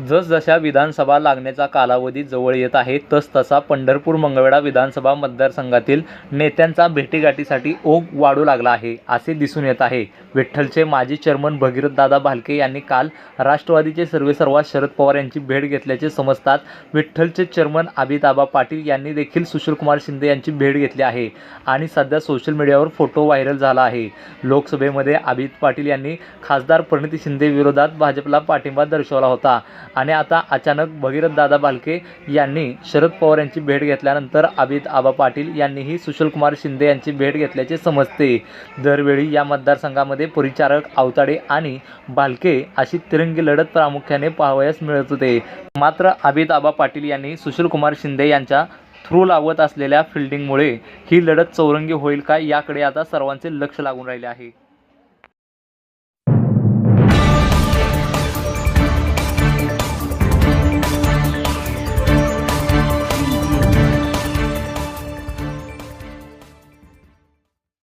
जसजशा विधानसभा लागण्याचा कालावधी जवळ येत आहे तसतसा पंढरपूर मंगळवेढा विधानसभा मतदारसंघातील नेत्यांचा भेटीगाठीसाठी ओघ वाढू लागला आहे असे दिसून येत आहे. विठ्ठलचे माजी चेअरमन भगीरथदादा भालके यांनी काल राष्ट्रवादीचे सर्वेसर्वा शरद पवार यांची भेट घेतल्याचे समजतात विठ्ठलचे चेअरमन अभिताबा पाटील यांनी देखील सुशीलकुमार शिंदे यांची भेट घेतली आहे आणि सध्या सोशल मीडियावर फोटो व्हायरल झाला आहे. लोकसभेमध्ये अभित पाटील यांनी खासदार प्रणिती शिंदे विरोधात भाजपला पाठिंबा दर्शवला होता. आणि आता अचानक भगीरथ दादा भालके यांनी शरद पवार यांची भेट घेतल्यानंतर अभित आबा पाटील यांनीही सुशीलकुमार शिंदे यांची भेट घेतल्याचे समजते. दरवेळी या मतदारसंघामध्ये परिचारक आवताडे आणि भालके अशी तिरंगी लढत प्रामुख्याने पाहावयास मिळत होते. मात्र अभित आबा पाटील यांनी सुशीलकुमार शिंदे यांच्या थ्रू लावत असलेल्या फिल्डिंगमुळे ही लढत चौरंगी होईल का याकडे आता सर्वांचे लक्ष लागून राहिले आहे.